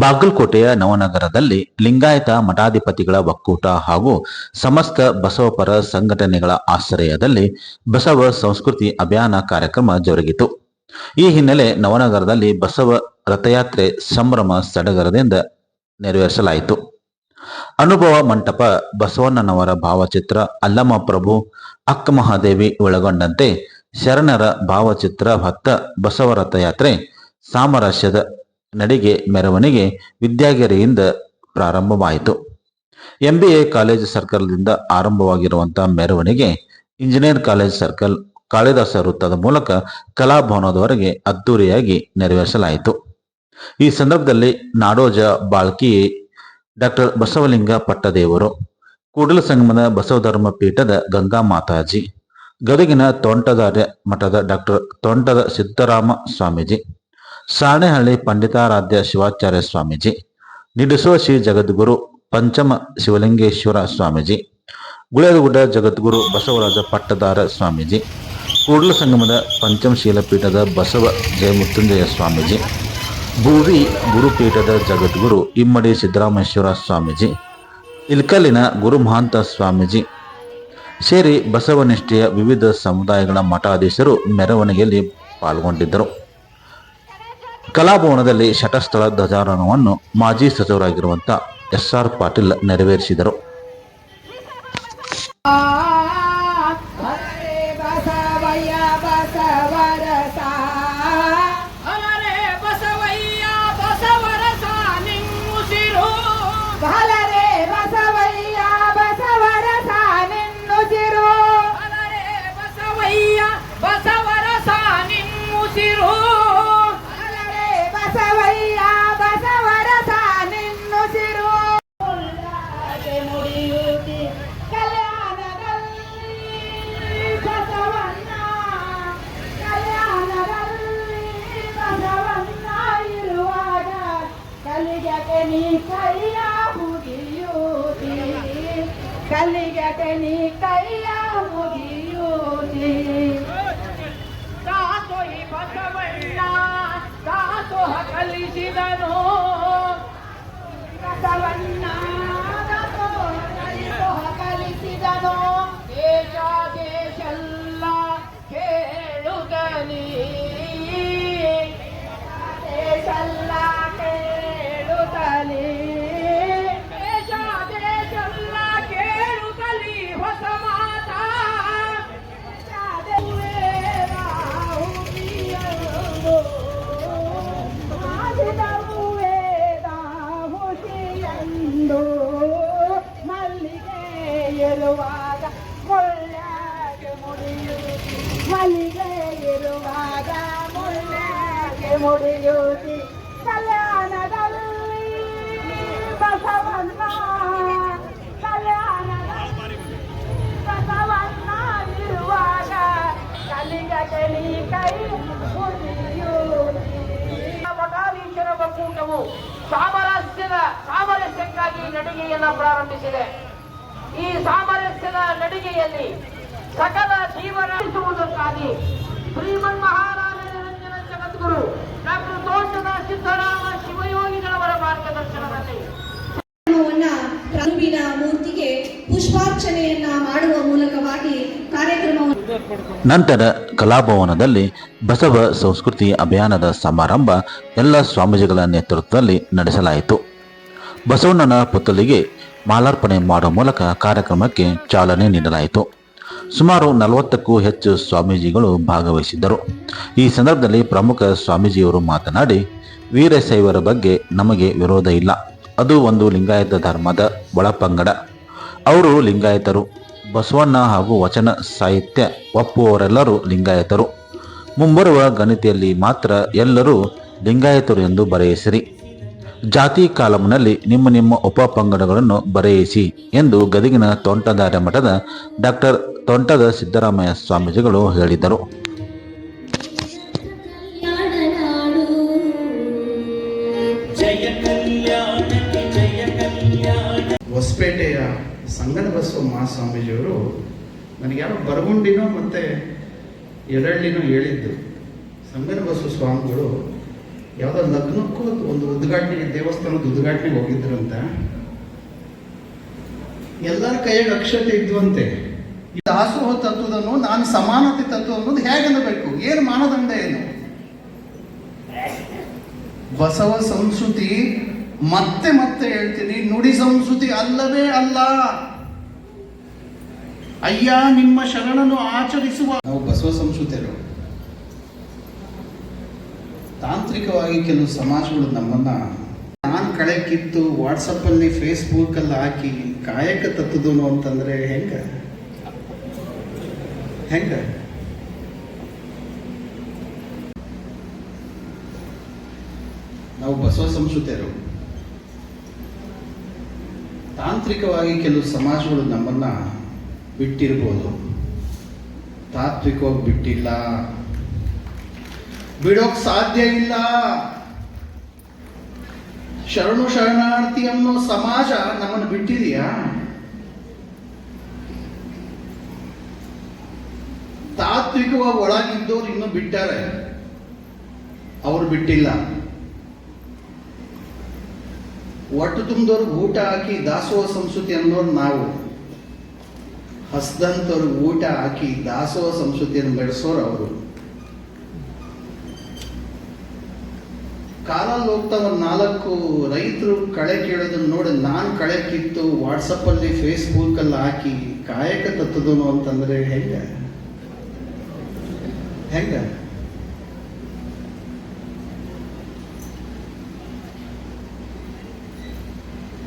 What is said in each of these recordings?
ಬಾಗಲಕೋಟೆಯ ನವನಗರದಲ್ಲಿ ಲಿಂಗಾಯತ ಮಠಾಧಿಪತಿಗಳ ಒಕ್ಕೂಟ ಹಾಗೂ ಸಮಸ್ತ ಬಸವಪರ ಸಂಘಟನೆಗಳ ಆಶ್ರಯದಲ್ಲಿ ಬಸವ ಸಂಸ್ಕೃತಿ ಅಭಿಯಾನ ಕಾರ್ಯಕ್ರಮ ಜರುಗಿತು. ಈ ಹಿನ್ನೆಲೆ ನವನಗರದಲ್ಲಿ ಬಸವ ರಥಯಾತ್ರೆ ಸಂಭ್ರಮ ಸಡಗರದಿಂದ ನೆರವೇರಿಸಲಾಯಿತು. ಅನುಭವ ಮಂಟಪ, ಬಸವಣ್ಣನವರ ಭಾವಚಿತ್ರ, ಅಲ್ಲಮ್ಮ ಪ್ರಭು, ಅಕ್ಕ ಮಹಾದೇವಿ ಒಳಗೊಂಡಂತೆ ಶರಣರ ಭಾವಚಿತ್ರ ಭಕ್ತ ಬಸವ ರಥಯಾತ್ರೆ ಸಾಮರಸ್ಯದ ನಡಿಗೆ ಮೆರವಣಿಗೆ ವಿದ್ಯಾಗಿರಿಯಿಂದ ಪ್ರಾರಂಭವಾಯಿತು. ಎಂಬಿಎ ಕಾಲೇಜ್ ಸರ್ಕಲ್ದಿಂದ ಆರಂಭವಾಗಿರುವಂತಹ ಮೆರವಣಿಗೆ ಇಂಜಿನಿಯರ್ ಕಾಲೇಜ್ ಸರ್ಕಲ್ ಕಾಳಿದಾಸ ವೃತ್ತದ ಮೂಲಕ ಕಲಾಭವನದವರೆಗೆ ಅದ್ದೂರಿಯಾಗಿ ನೆರವೇರಿಸಲಾಯಿತು. ಈ ಸಂದರ್ಭದಲ್ಲಿ ನಾಡೋಜ ಬಾಳ್ಕಿ ಡಾಕ್ಟರ್ ಬಸವಲಿಂಗ ಪಟ್ಟದೇವರು, ಕೂಡಲ ಸಂಗಮದ ಬಸವಧರ್ಮ ಪೀಠದ ಗಂಗಾ ಮಾತಾಜಿ, ಗದಗಿನ ತೋಂಟದಾರ್ಯ ಮಠದ ಡಾಕ್ಟರ್ ತೋಂಟದ ಸಿದ್ದರಾಮ ಸ್ವಾಮೀಜಿ ಸಾಣೆಹಳ್ಳಿ ಪಂಡಿತಾರಾಧ್ಯ ಶಿವಾಚಾರ್ಯ ಸ್ವಾಮೀಜಿ ನಿಡಿಸುವ ಶ್ರೀ ಜಗದ್ಗುರು ಪಂಚಮ ಶಿವಲಿಂಗೇಶ್ವರ ಸ್ವಾಮೀಜಿ ಗುಳೇದಗುಡ್ಡ ಜಗದ್ಗುರು ಬಸವರಾಜ ಪಟ್ಟದಾರ ಸ್ವಾಮೀಜಿ, ಕೂಡಲ ಸಂಗಮದ ಪಂಚಮಶೀಲ ಪೀಠದ ಬಸವ ಜಯಮೃತ್ಯುಂಜಯ ಸ್ವಾಮೀಜಿ, ಭೂವಿ ಗುರುಪೀಠದ ಜಗದ್ಗುರು ಇಮ್ಮಡಿ ಸಿದ್ದರಾಮೇಶ್ವರ ಸ್ವಾಮೀಜಿ, ಇಲ್ಕಲ್ಲಿನ ಗುರು ಮಹಾಂತ ಸ್ವಾಮೀಜಿ, ಸೇರಿ ಬಸವನಿಷ್ಠೆಯ ವಿವಿಧ ಸಮುದಾಯಗಳ ಮಠಾಧೀಶರು ಮೆರವಣಿಗೆಯಲ್ಲಿ ಪಾಲ್ಗೊಂಡಿದ್ದರು. ಕಲಾಭವನದಲ್ಲಿ ಶಟಸ್ಥಳ ಧ್ವಜಾರೋಹಣವನ್ನು ಮಾಜಿ ಸಚಿವರಾಗಿರುವಂಥ ಎಸ್ ಆರ್ ಪಾಟೀಲ್ ನೆರವೇರಿಸಿದರು. ನಡಿಗೆಯಲ್ಲಿ ಸಕಲ ಜೀವನ ನಡೆಸುವುದಕ್ಕಾಗಿ ಶ್ರೀಮನ್ ಮಹಾರಾಜ ನಿರಂಜನ ಜಗದ್ಗುರು ಡಾಕ್ಟರ್ ತೋಟದ ಸಿದ್ದರಾಮ ಶಿವಯೋಗಿಗಳವರ ಮಾರ್ಗದರ್ಶನದಲ್ಲಿ ಪ್ರಭುವಿನ ಮೂರ್ತಿಗೆ ಪುಷ್ಪಾರ್ಚನೆಯನ್ನ ಮಾಡುವ ಮೂಲಕವಾಗಿ ಕಾರ್ಯಕ್ರಮವನ್ನು ನಂತರ ಕಲಾಭವನದಲ್ಲಿ ಬಸವ ಸಂಸ್ಕೃತಿ ಅಭಿಯಾನದ ಸಮಾರಂಭ ಎಲ್ಲ ಸ್ವಾಮೀಜಿಗಳ ನೇತೃತ್ವದಲ್ಲಿ ನಡೆಸಲಾಯಿತು. ಬಸವಣ್ಣನ ಪುತ್ತಲಿಗೆ ಮಾಲಾರ್ಪಣೆ ಮಾಡುವ ಮೂಲಕ ಕಾರ್ಯಕ್ರಮಕ್ಕೆ ಚಾಲನೆ ನೀಡಲಾಯಿತು. ಸುಮಾರು ನಲವತ್ತಕ್ಕೂ ಹೆಚ್ಚು ಸ್ವಾಮೀಜಿಗಳು ಭಾಗವಹಿಸಿದ್ದರು. ಈ ಸಂದರ್ಭದಲ್ಲಿ ಪ್ರಮುಖ ಸ್ವಾಮೀಜಿಯವರು ಮಾತನಾಡಿ ವೀರಶೈವರ ಬಗ್ಗೆ ನಮಗೆ ವಿರೋಧ ಇಲ್ಲ. ಅದು ಒಂದು ಲಿಂಗಾಯತ ಧರ್ಮದ ಒಳಪಂಗಡ. ಅವರು ಲಿಂಗಾಯತರು. ಬಸವಣ್ಣ ಹಾಗೂ ವಚನ ಸಾಹಿತ್ಯ ಒಪ್ಪುವವರೆಲ್ಲರೂ ಲಿಂಗಾಯತರು. ಮುಂಬರುವ ಗಣಿತೆಯಲ್ಲಿ ಮಾತ್ರ ಎಲ್ಲರೂ ಲಿಂಗಾಯತರು ಎಂದು ಬರೆಯಿಸಿರಿ. ಜಾತಿ ಕಾಲಂನಲ್ಲಿ ನಿಮ್ಮ ನಿಮ್ಮ ಉಪಪಂಗಡಗಳನ್ನು ಬರೆಯಿಸಿ ಎಂದು ಗದಗಿನ ತೋಂಟದಾರ್ಯ ಮಠದ ಡಾಕ್ಟರ್ ತೋಂಟದ ಸಿದ್ದರಾಮಯ್ಯ ಸ್ವಾಮೀಜಿಗಳು ಹೇಳಿದರು. ಹೊಸಪೇಟೆಯ ಸಂಗನ ಬಸವ ಮಹಾಸ್ವಾಮೀಜಿಯವರು ನನಗೆ ಬರಗುಂಡಿನೋ ಮತ್ತೆ ಎಡಳ್ಳಿನೋ ಹೇಳಿದ್ದು. ಸಂಗನ ಬಸವ ಸ್ವಾಮಿಗಳು ಯಾವುದೋ ಲಗ್ನಕ್ಕೂ ಒಂದು ಉದ್ಘಾಟನೆಗೆ ದೇವಸ್ಥಾನದ ಉದ್ಘಾಟನೆಗೆ ಹೋಗಿದ್ರಂತ. ಎಲ್ಲರ ಕೈಯಾಗ ಅಕ್ಷತೆ ಇದ್ವಂತೆ. ಈ ದಾಸೋಹ ತತ್ವದನ್ನು ನಾನು ಸಮಾನತೆ ತತ್ವ ಅನ್ನೋದು ಹೇಗೆ ಅನ್ನಬೇಕು? ಏನು ಮಾನದಂಡ ಏನು? ಬಸವ ಸಂಸ್ಕೃತಿ ಮತ್ತೆ ಮತ್ತೆ ಹೇಳ್ತೀನಿ, ನುಡಿ ಸಂಸ್ಕೃತಿ ಅಲ್ಲವೇ ಅಲ್ಲ. ಅಯ್ಯ, ನಿಮ್ಮ ಶರಣನು ಆಚರಿಸುವ ನಾವು ಬಸವ ಸಂಸ್ಕೃತಿಯರು. ತಾಂತ್ರಿಕವಾಗಿ ಕೆಲವು ಸಮಾಜಗಳು ನಮ್ಮನ್ನ ನಾನು ಕಳೆ ಕಿತ್ತು ವಾಟ್ಸಪ್ಪಲ್ಲಿ, ಫೇಸ್ಬುಕ್ಕಲ್ಲಿ ಹಾಕಿ ಕಾಯಕ ತತ್ತದು ಅಂತಂದ್ರೆ ಹೆಂಗ? ಹೆಂಗ? ನಾವು ಬಸವ ಸಂಸ್ಕೃತಿಯರು. ತಾಂತ್ರಿಕವಾಗಿ ಕೆಲವು ಸಮಾಜಗಳು ನಮ್ಮನ್ನ ಬಿಟ್ಟಿರ್ಬೋದು. ತಾತ್ವಿಕವಾಗಿ ಬಿಟ್ಟಿಲ್ಲ. ಬಿಡೋಕ್ ಸಾಧ್ಯ ಇಲ್ಲ. ಶರಣು ಶರಣಾರ್ಥಿ ಅನ್ನೋ ಸಮಾಜ ನಮ್ಮನ್ನು ಬಿಟ್ಟಿದೆಯಾ? ತಾತ್ವಿಕವಾಗಿ ಒಳಗಿದ್ದವ್ರು ಇನ್ನು ಬಿಟ್ಟಾರೆ. ಅವ್ರು ಬಿಟ್ಟಿಲ್ಲ. ಒಟ್ಟು ತುಂಬಿದವ್ರಿಗೆ ಊಟ ಹಾಕಿ ದಾಸೋಹ ಸಂಸ್ಕೃತಿ ಅನ್ನೋರು ನಾವು. ಹಸ್ದಂತವ್ರಿಗೆ ಊಟ ಹಾಕಿ ದಾಸೋಹ ಸಂಸ್ಕೃತಿಯನ್ನು ಬೆಳೆಸೋರು ಅವರು. ಕಾಲಲ್ಲಿ ಹೋಗ್ತಾ ಒಂದು ನಾಲ್ಕು ರೈತರು ಕಳೆ ಕೇಳೋದನ್ನು ನೋಡಿ ನಾನು ಕಳೆ ಕಿತ್ತು ವಾಟ್ಸಪ್ಪಲ್ಲಿ, ಫೇಸ್ಬುಕ್ಕಲ್ಲಿ ಹಾಕಿ ಕಾಯಕ ತತ್ತದನು ಅಂತಂದರೆ ಹೆಂಗೆ? ಹೆಂಗೆ?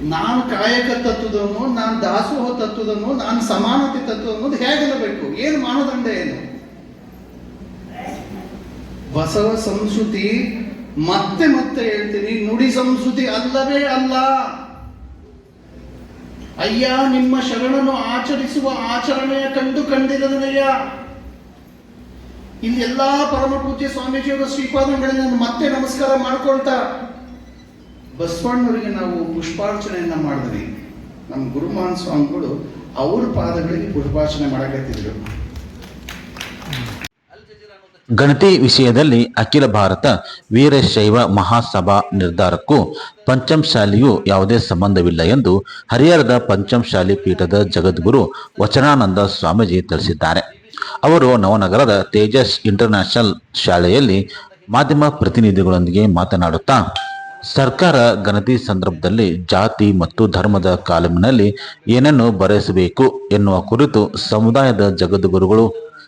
ನಾನು ಕಾಯಕ ತತ್ವದನು ನಾನು ದಾಸೋಹ ತತ್ವದನು ನಾನು ಸಮಾನತೆ ತತ್ವ ಅನ್ನೋದು ಹೇಗಿರಬೇಕು ಏನು ಮಾನದಂಡ ಏನು? ಬಸವ ಸಂಸ್ಕೃತಿ ಮತ್ತೆ ಮತ್ತೆ ಹೇಳ್ತೀನಿ, ನುಡಿ ಸಂಸ್ಕೃತಿ ಅಲ್ಲವೇ ಅಲ್ಲ. ಅಯ್ಯ, ನಿಮ್ಮ ಶರಣನು ಆಚರಿಸುವ ಆಚರಣೆಯ ಕಂಡು ಕಂಡಿರದನಯ್ಯ ಇಲ್ಲಿ ಎಲ್ಲಾ ಪರಮ ಪೂಜ್ಯ ಸ್ವಾಮೀಜಿಯವರ ಮತ್ತೆ ನಮಸ್ಕಾರ ಮಾಡ್ಕೊಳ್ತಾ ಬಸವಣ್ಣವರಿಗೆ ನಾವು ಪುಷ್ಪಾರ್ಚನೆಯನ್ನ ಮಾಡಿದ್ವಿ. ನಮ್ಮ ಗುರುಮಾನ್ ಸ್ವಾಮಿಗಳು ಅವ್ರ ಪಾದಗಳಿಗೆ ಪುಷ್ಪಾರ್ಚನೆ ಮಾಡಕತ್ತಿದ್ರು. ಗಣತಿ ವಿಷಯದಲ್ಲಿ ಅಖಿಲ ಭಾರತ ವೀರಶೈವ ಮಹಾಸಭಾ ನಿರ್ಧಾರಕ್ಕೂ ಪಂಚಮಶಾಲಿಯು ಯಾವುದೇ ಸಂಬಂಧವಿಲ್ಲ ಎಂದು ಹರಿಹರದ ಪಂಚಮಶಾಲಿ ಪೀಠದ ಜಗದ್ಗುರು ವಚನಾನಂದ ಸ್ವಾಮೀಜಿ ತಿಳಿಸಿದ್ದಾರೆ. ಅವರು ನವನಗರದ ತೇಜಸ್ ಇಂಟರ್ನ್ಯಾಷನಲ್ ಶಾಲೆಯಲ್ಲಿ ಮಾಧ್ಯಮ ಪ್ರತಿನಿಧಿಗಳೊಂದಿಗೆ ಮಾತನಾಡುತ್ತಾ, ಸರ್ಕಾರ ಗಣತಿ ಸಂದರ್ಭದಲ್ಲಿ ಜಾತಿ ಮತ್ತು ಧರ್ಮದ ಕಾಲಮಿನಲ್ಲಿ ಏನನ್ನು ಬರೆಸಬೇಕು ಎನ್ನುವ ಕುರಿತು ಸಮುದಾಯದ ಜಗದ್ಗುರುಗಳು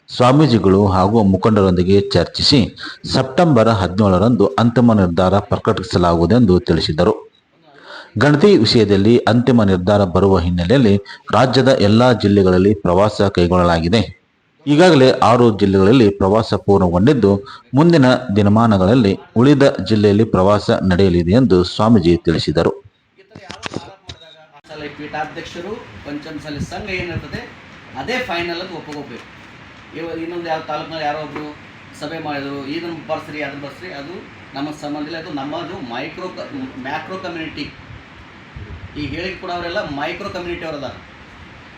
ಸ್ವಾಮೀಜಿಗಳು ಹಾಗೂ ಮುಖಂಡರೊಂದಿಗೆ ಚರ್ಚಿಸಿ ಸೆಪ್ಟೆಂಬರ್ ಹದಿನೇಳರಂದು ಅಂತಿಮ ನಿರ್ಧಾರ ಪ್ರಕಟಿಸಲಾಗುವುದೆಂದು ತಿಳಿಸಿದರು. ಗಣತಿ ವಿಷಯದಲ್ಲಿ ಅಂತಿಮ ನಿರ್ಧಾರ ಬರುವ ಹಿನ್ನೆಲೆಯಲ್ಲಿ ರಾಜ್ಯದ ಎಲ್ಲಾ ಜಿಲ್ಲೆಗಳಲ್ಲಿ ಪ್ರವಾಸ ಕೈಗೊಳ್ಳಲಾಗಿದೆ. ಈಗಾಗಲೇ ಆರು ಜಿಲ್ಲೆಗಳಲ್ಲಿ ಪ್ರವಾಸ ಪೂರ್ಣಗೊಂಡಿದ್ದು, ಮುಂದಿನ ದಿನಮಾನಗಳಲ್ಲಿ ಉಳಿದ ಜಿಲ್ಲೆಯಲ್ಲಿ ಪ್ರವಾಸ ನಡೆಯಲಿದೆ ಎಂದು ಸ್ವಾಮೀಜಿ ತಿಳಿಸಿದರು. ಪೀಠಾಧ್ಯಕ್ಷರು ಸಂಘ ಏನಿರ್ತದೆ, ಅದೇ ಫೈನಲ್ ಅಂತ ಒಪ್ಕೋಬೇಕು ಇವ ಇನ್ನೊಂದು ಯಾವ ತಾಲೂಕಿನಲ್ಲಿ ಯಾರೋ ಒಬ್ಬರು ಸಭೆ ಮಾಡಿದ್ರು, ಇದನ್ನು ಬರ್ಸ್ರಿ, ಅದನ್ನು ಬರ್ಸ್ರಿ, ಅದು ನಮ್ಮ ಸಂಬಂಧ ಇಲ್ಲ ಅದು ನಮ್ಮದು ಮೈಕ್ರೋ ಮ್ಯಾಕ್ರೋ ಕಮ್ಯುನಿಟಿ ಈ ಹೇಳಿಕೆ ಅವರೆಲ್ಲ ಮೈಕ್ರೋ ಕಮ್ಯುನಿಟಿ ಅವರದ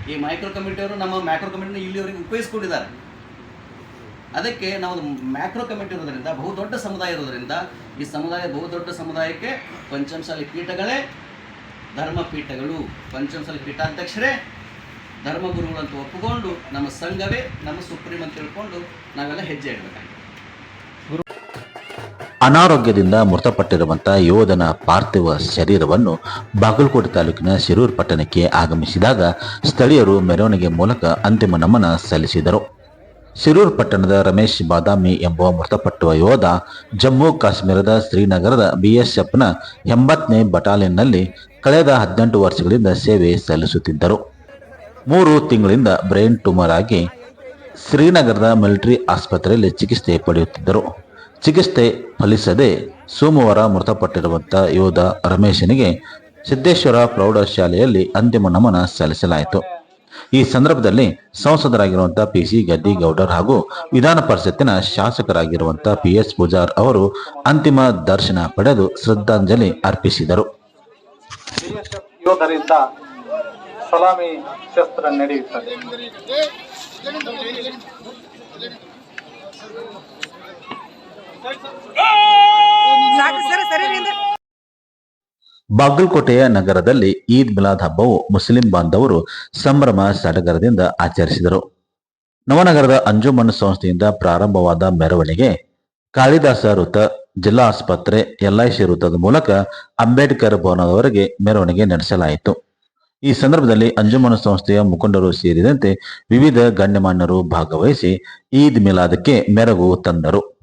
ಈ ಮೈಕ್ರೋ ಕಮ್ಯುನಿಟಿ ಅವರು ನಮ್ಮ ಮ್ಯಾಕ್ರೋ ಕಮ್ಯುನಿಟಿನ ಇಲ್ಲಿವರೆಗೆ ಉಪಯೋಗಿಸ್ಕೊಂಡಿದ್ದಾರೆ. ಅದಕ್ಕೆ ನಾವು ಮ್ಯಾಕ್ರೋ ಕಮಿಟಿ ಇರೋದ್ರಿಂದ ಬಹುದೊಡ್ಡ ಸಮುದಾಯ ಇರೋದರಿಂದ, ಈ ಸಮುದಾಯ ಬಹುದೊಡ್ಡ ಸಮುದಾಯಕ್ಕೆ ಪಂಚಮಸಾಲಿ ಪೀಠಗಳೇ ಧರ್ಮ ಪೀಠಗಳು ಪಂಚಮಸಾಲಿ ಪೀಠಾಧ್ಯಕ್ಷರೇ ಧರ್ಮಗುರುಗಳು ಅಂತ ಒಪ್ಪಿಕೊಂಡು ನಮ್ಮ ಸಂಘವೇ ನಮ್ಮ ಸುಪ್ರೀಂ ಅಂತ ತಿಳ್ಕೊಂಡು ನಾವೆಲ್ಲ ಹೆಜ್ಜೆ ಇಡಬೇಕಾಗಿದೆ. ಅನಾರೋಗ್ಯದಿಂದ ಮೃತಪಟ್ಟಿರುವಂತಹ ಯೋಧನ ಪಾರ್ಥಿವ ಶರೀರವನ್ನು ಬಾಗಲಕೋಟೆ ತಾಲೂಕಿನ ಶಿರೂರು ಪಟ್ಟಣಕ್ಕೆ ಆಗಮಿಸಿದಾಗ ಸ್ಥಳೀಯರು ಮೆರವಣಿಗೆ ಮೂಲಕ ಅಂತಿಮ ನಮನ ಸಲ್ಲಿಸಿದರು. ಶಿರೂರು ಪಟ್ಟಣದ ರಮೇಶ್ ಬಾದಾಮಿ ಎಂಬ ಮೃತಪಟ್ಟುವ ಯೋಧ ಜಮ್ಮು ಕಾಶ್ಮೀರದ ಶ್ರೀನಗರದ ಬಿಎಸ್ಎಫ್ನ ಎಂಬತ್ತನೇ ಬಟಾಲಿಯನ್ನಲ್ಲಿ ಕಳೆದ ಹದಿನೆಂಟು ವರ್ಷಗಳಿಂದ ಸೇವೆ ಸಲ್ಲಿಸುತ್ತಿದ್ದರು. ಮೂರು ತಿಂಗಳಿಂದ ಬ್ರೈನ್ ಟ್ಯೂಮರ್ ಆಗಿ ಶ್ರೀನಗರದ ಮಿಲಿಟರಿ ಆಸ್ಪತ್ರೆಯಲ್ಲಿ ಚಿಕಿತ್ಸೆ ಪಡೆಯುತ್ತಿದ್ದರು. ಚಿಕಿತ್ಸೆ ಫಲಿಸದೆ ಸೋಮವಾರ ಮೃತಪಟ್ಟಿರುವಂಥ ಯೋಧ ರಮೇಶನಿಗೆ ಸಿದ್ದೇಶ್ವರ ಪ್ರೌಢಶಾಲೆಯಲ್ಲಿ ಅಂತಿಮ ನಮನ ಸಲ್ಲಿಸಲಾಯಿತು. ಈ ಸಂದರ್ಭದಲ್ಲಿ ಸಂಸದರಾಗಿರುವಂತಹ ಪಿ ಸಿ ಗದ್ದಿಗೌಡರ್ ಹಾಗೂ ವಿಧಾನ ಪರಿಷತ್ತಿನ ಶಾಸಕರಾಗಿರುವಂಥ ಪಿ ಎಸ್ ಪೂಜಾರ್ ಅವರು ಅಂತಿಮ ದರ್ಶನ ಪಡೆದು ಶ್ರದ್ಧಾಂಜಲಿ ಅರ್ಪಿಸಿದರು. ಸಲಾಮಿ ಶಸ್ತ್ರ ನಡೆಯುತ್ತದೆ. ಬಾಗಲಕೋಟೆಯ ನಗರದಲ್ಲಿ ಈದ್ ಮಿಲಾದ್ ಹಬ್ಬವು ಮುಸ್ಲಿಂ ಬಾಂಧವರು ಸಂಭ್ರಮ ಸಡಗರದಿಂದ ಆಚರಿಸಿದರು. ನವನಗರದ ಅಂಜುಮನ್ ಸಂಸ್ಥೆಯಿಂದ ಪ್ರಾರಂಭವಾದ ಮೆರವಣಿಗೆ ಕಾಳಿದಾಸ ವೃತ್ತ ಜಿಲ್ಲಾ ಆಸ್ಪತ್ರೆ ಎಲ್ಐಸಿ ವೃತ್ತದ ಮೂಲಕ ಅಂಬೇಡ್ಕರ್ ಭವನದವರೆಗೆ ಮೆರವಣಿಗೆ ನಡೆಸಲಾಯಿತು. ಈ ಸಂದರ್ಭದಲ್ಲಿ ಅಂಜುಮನ ಸಂಸ್ಥೆಯ ಮುಖಂಡರು ಸೇರಿದಂತೆ ವಿವಿಧ ಗಣ್ಯಮಾನ್ಯರು ಭಾಗವಹಿಸಿ ಈದ್ ಮಿಲಾದಕ್ಕೆ ಮೆರಗು ತಂದರು.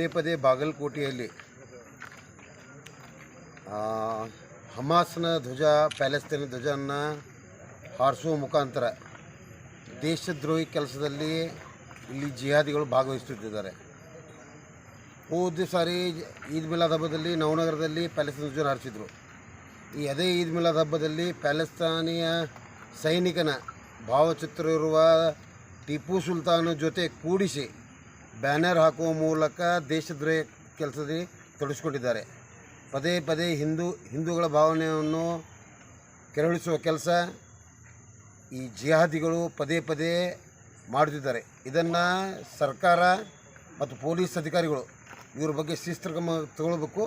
ಪದೇ ಪದೇ ಬಾಗಲಕೋಟೆಯಲ್ಲಿ ಹಮಾಸ್ನ ಧ್ವಜ, ಪ್ಯಾಲೆಸ್ತೀನ್ ಧ್ವಜವನ್ನು ಹಾರಿಸುವ ಮುಖಾಂತರ ದೇಶದ್ರೋಹಿ ಕೆಲಸದಲ್ಲಿ ಇಲ್ಲಿ ಜಿಹಾದಿಗಳು ಭಾಗವಹಿಸುತ್ತಿದ್ದಾರೆ. ಹೋದ ಸಾರಿ ಈದ್ ಮಿಲಾದ್ ಹಬ್ಬದಲ್ಲಿ ನವನಗರದಲ್ಲಿ ಪ್ಯಾಲೆಸ್ತೀನ್ ಧ್ವಜ ಹಾರಿಸಿದ್ರು. ಈ ಅದೇ ಈದ್ ಮಿಲಾದ್ ಹಬ್ಬದಲ್ಲಿ ಪ್ಯಾಲೆಸ್ತಾನಿಯ ಸೈನಿಕನ ಭಾವಚಿತ್ರ ಇರುವ ಟಿಪ್ಪು ಸುಲ್ತಾನ್ ಜೊತೆ ಕೂಡಿಸಿ ಬ್ಯಾನರ್ ಹಾಕುವ ಮೂಲಕ ದೇಶದ್ರೋಹ ಕೆಲಸದಲ್ಲಿ ತೊಡಗಿಸ್ಕೊಂಡಿದ್ದಾರೆ. ಪದೇ ಪದೇ ಹಿಂದೂ, ಹಿಂದೂಗಳ ಭಾವನೆಯನ್ನು ಕೆರಳಿಸುವ ಕೆಲಸ ಈ ಜಿಹಾದಿಗಳು ಪದೇ ಪದೇ ಮಾಡುತ್ತಿದ್ದಾರೆ. ಇದನ್ನು ಸರ್ಕಾರ ಮತ್ತು ಪೊಲೀಸ್ ಅಧಿಕಾರಿಗಳು ಇವ್ರ ಬಗ್ಗೆ ಶಿಸ್ತು ಕ್ರಮ ತಗೊಳ್ಬೇಕು.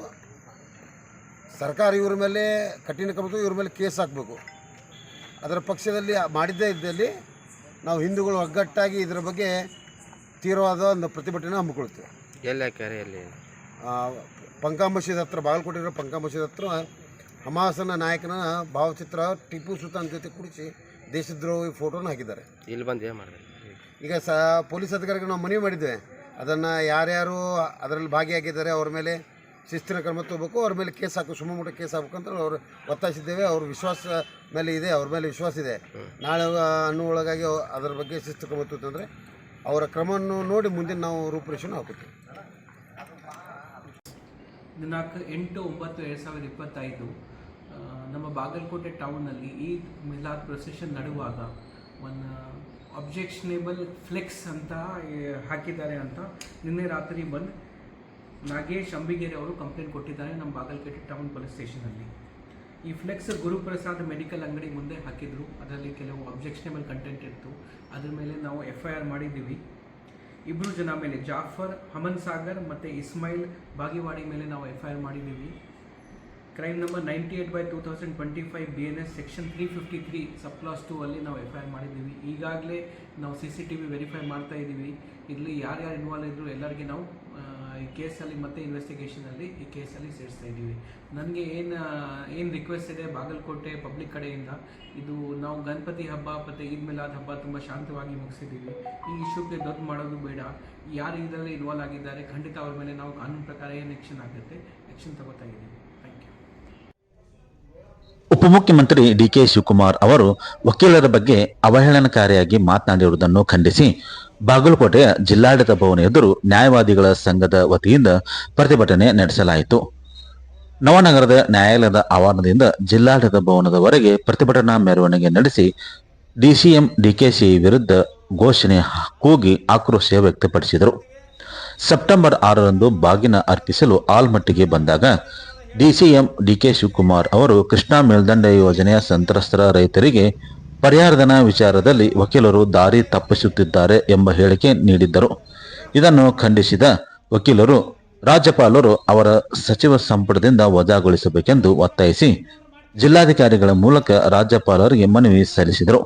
ಸರ್ಕಾರ ಇವ್ರ ಮೇಲೆ ಕಠಿಣ ಕ್ರಮ ಇವ್ರ ಮೇಲೆ ಕೇಸ್ ಹಾಕಬೇಕು. ಅದರ ಪಕ್ಷದಲ್ಲಿ ಮಾಡಿದ್ದೇ ಇದ್ದಲ್ಲಿ ನಾವು ಹಿಂದೂಗಳು ಒಗ್ಗಟ್ಟಾಗಿ ಇದರ ಬಗ್ಗೆ ತೀವ್ರವಾದ ಒಂದು ಪ್ರತಿಭಟನೆ ಹಮ್ಮಿಕೊಳ್ತೀವಿ ಎಲ್ಲಿ ಹಾಕ್ಯಾರೆ ಎಲ್ಲಿ ಪಂಕಾ ಮಸೀದ್ ಹತ್ರ ಬಾಗಲಕೋಟೆ ಪಂಕಾ ಮಸೀದ್ ಹತ್ರ ಹಮಾಸನ ನಾಯಕನ ಭಾವಚಿತ್ರ ಟಿಪ್ಪು ಸುಲ್ತಾನ್ ಜೊತೆ ಕುಡಿಸಿ ದೇಶದ್ರೋಹಿ ಫೋಟೋನ ಹಾಕಿದ್ದಾರೆ. ಇಲ್ಲಿ ಬಂದು ಏನು ಮಾಡಿದೆ ಈಗ ಸ ಪೊಲೀಸ್ ಅಧಿಕಾರಿಗಳು ನಾವು ಮನವಿ ಮಾಡಿದ್ದೇವೆ ಅದನ್ನು ಯಾರ್ಯಾರು ಅದರಲ್ಲಿ ಭಾಗಿಯಾಗಿದ್ದಾರೆ ಅವ್ರ ಮೇಲೆ ಶಿಸ್ತಿನ ಕ್ರಮ ತಗೋಬೇಕು ಅವ್ರ ಮೇಲೆ ಕೇಸ್ ಹಾಕು ಸುಮ್ಮಮುಟ್ಟ ಕೇಸ್ ಹಾಕಬೇಕು ಅಂತ ಅವರು ಒತ್ತಾಯಿಸಿದ್ದೇವೆ. ಅವ್ರ ವಿಶ್ವಾಸ ಮೇಲೆ ಇದೆ ಅವ್ರ ಮೇಲೆ ವಿಶ್ವಾಸ ಇದೆ. ನಾಳೆ ಅನ್ನೋ ಒಳಗಾಗಿ ಅದ್ರ ಬಗ್ಗೆ ಶಿಸ್ತು ಕ್ರಮ ತಗೋತಂದರೆ ಅವರ ಕ್ರಮವನ್ನು ನೋಡಿ ಮುಂದಿನ ನಾವು ರೂಪುರೇಷೆಯನ್ನು ಹಾಕುತ್ತೇವೆ. ದಿನಾಂಕ ಎಂಟು ಒಂಬತ್ತು ಎರಡು ಸಾವಿರದ ಇಪ್ಪತ್ತೈದು ನಮ್ಮ ಬಾಗಲಕೋಟೆ ಟೌನಲ್ಲಿ ಈದ್ ಮಿಲಾದ್ ಪ್ರೊಸೆಷನ್ ನಡುವಾಗ ಒಂದು ಅಬ್ಜೆಕ್ಷನೇಬಲ್ ಫ್ಲೆಕ್ಸ್ ಅಂತ ಹಾಕಿದ್ದಾರೆ ಅಂತ ನಿನ್ನೆ ರಾತ್ರಿ ಬಂದು ನಾಗೇಶ್ ಅಂಬಿಗೇರಿ ಅವರು ಕಂಪ್ಲೇಂಟ್ ಕೊಟ್ಟಿದ್ದಾರೆ ನಮ್ಮ ಬಾಗಲಕೋಟೆ ಟೌನ್ ಪೊಲೀಸ್ ಸ್ಟೇಷನಲ್ಲಿ ಈ ಫ್ಲೆಕ್ಸ್ ಗುರುಪ್ರಸಾದ್ ಮೆಡಿಕಲ್ ಅಂಗಡಿ ಮುಂದೆ ಹಾಕಿದ್ರು. ಅದರಲ್ಲಿ ಕೆಲವು ಅಬ್ಜೆಕ್ಷನೇಬಲ್ ಕಂಟೆಂಟ್ ಇತ್ತು. ಅದ್ರ ಮೇಲೆ ನಾವು ಎಫ್ ಐ ಆರ್ ಮಾಡಿದ್ದೀವಿ. ಇಬ್ಬರು ಜನ ಮೇಲೆ, ಜಾಫರ್, ಹಮನ್ ಸಾಗರ್ ಮತ್ತು ಇಸ್ಮಾಯಿಲ್ ಬಾಗಿವಾಡಿ ಮೇಲೆ ನಾವು ಎಫ್ ಐ ಆರ್ ಮಾಡಿದ್ದೀವಿ. Crime number ninety eight by two thousand twenty five B N S section three fifty three sub clause two ಅಲ್ಲಿ ನಾವು ಎಫ್ ಐ ಆರ್ ಮಾಡಿದ್ದೀವಿ. ಈಗಾಗಲೇ ನಾವು C C T V verify ಮಾಡ್ತಾ ಇದ್ದೀವಿ. ಇಲ್ಲಿ ಯಾರ್ಯಾರು ಇನ್ವಾಲ್ವ್ ಇದ್ದರು ಎಲ್ಲರಿಗೆ ನಾವು ಈ ಕೇಸಲ್ಲಿ ಮತ್ತೆ ಇನ್ವೆಸ್ಟಿಗೇಷನಲ್ಲಿ ಈ ಕೇಸಲ್ಲಿ ಸೇರಿಸ್ತಾ ಇದ್ದೀವಿ. ನನಗೆ ಏನು ಏನು ರಿಕ್ವೆಸ್ಟ್ ಇದೆ ಬಾಗಲಕೋಟೆ ಪಬ್ಲಿಕ್ ಕಡೆಯಿಂದ, ಇದು ನಾವು ಗಣಪತಿ ಹಬ್ಬ ಮತ್ತು ಈದ್ ಮಿಲಾದ್ ಹಬ್ಬ ತುಂಬ ಶಾಂತವಾಗಿ ಮುಗಿಸಿದ್ದೀವಿ. ಈ ಇಶ್ಯೂಗೆ ದೊಡ್ಡ ಮಾಡೋದು ಬೇಡ. ಯಾರು ಇದರಲ್ಲಿ ಇನ್ವಾಲ್ವ್ ಆಗಿದ್ದಾರೆ, ಖಂಡಿತ ಅವ್ರ ಮೇಲೆ ನಾವು ಕಾನೂನು ಪ್ರಕಾರ ಏನು ಆಕ್ಷನ್ ಆಗುತ್ತೆ ಆ್ಯಕ್ಷನ್ ತಗೋತಾ ಇದ್ದೀವಿ. ಉಪಮುಖ್ಯಮಂತ್ರಿ ಡಿಕೆ ಶಿವಕುಮಾರ್ ಅವರು ವಕೀಲರ ಬಗ್ಗೆ ಅವಹೇಳನಕಾರಿಯಾಗಿ ಮಾತನಾಡಿರುವುದನ್ನು ಖಂಡಿಸಿ ಬಾಗಲಕೋಟೆಯ ಜಿಲ್ಲಾಡಳಿತ ಭವನ ಎದುರು ನ್ಯಾಯವಾದಿಗಳ ಸಂಘದ ವತಿಯಿಂದ ಪ್ರತಿಭಟನೆ ನಡೆಸಲಾಯಿತು. ನವನಗರದ ನ್ಯಾಯಾಲಯದ ಆವರಣದಿಂದ ಜಿಲ್ಲಾಡಳಿತ ಭವನದವರೆಗೆ ಪ್ರತಿಭಟನಾ ಮೆರವಣಿಗೆ ನಡೆಸಿ ಡಿಸಿಎಂ ಡಿಕೆಶಿ ವಿರುದ್ಧ ಘೋಷಣೆ ಕೂಗಿ ಆಕ್ರೋಶ ವ್ಯಕ್ತಪಡಿಸಿದರು. ಸೆಪ್ಟೆಂಬರ್ ಆರರಂದು ಬಾಗಿನ ಅರ್ಪಿಸಲು ಆಲ್ಮಟ್ಟಿಗೆ ಬಂದಾಗ ಡಿಸಿಎಂ ಡಿಕೆ ಶಿವಕುಮಾರ್ ಅವರು ಕೃಷ್ಣಾ ಮೇಲ್ದಂಡೆ ಯೋಜನೆಯ ಸಂತ್ರಸ್ತರ ರೈತರಿಗೆ ಪರಿಹಾರಧನ ವಿಚಾರದಲ್ಲಿ ವಕೀಲರು ದಾರಿ ತಪ್ಪಿಸುತ್ತಿದ್ದಾರೆ ಎಂಬ ಹೇಳಿಕೆ ನೀಡಿದ್ದರು. ಇದನ್ನು ಖಂಡಿಸಿದ ವಕೀಲರು, ರಾಜ್ಯಪಾಲರು ಅವರ ಸಚಿವ ಸಂಪುಟದಿಂದ ವಜಾಗೊಳಿಸಬೇಕೆಂದು ಒತ್ತಾಯಿಸಿ ಜಿಲ್ಲಾಧಿಕಾರಿಗಳ ಮೂಲಕ ರಾಜ್ಯಪಾಲರಿಗೆ ಮನವಿ ಸಲ್ಲಿಸಿದರು.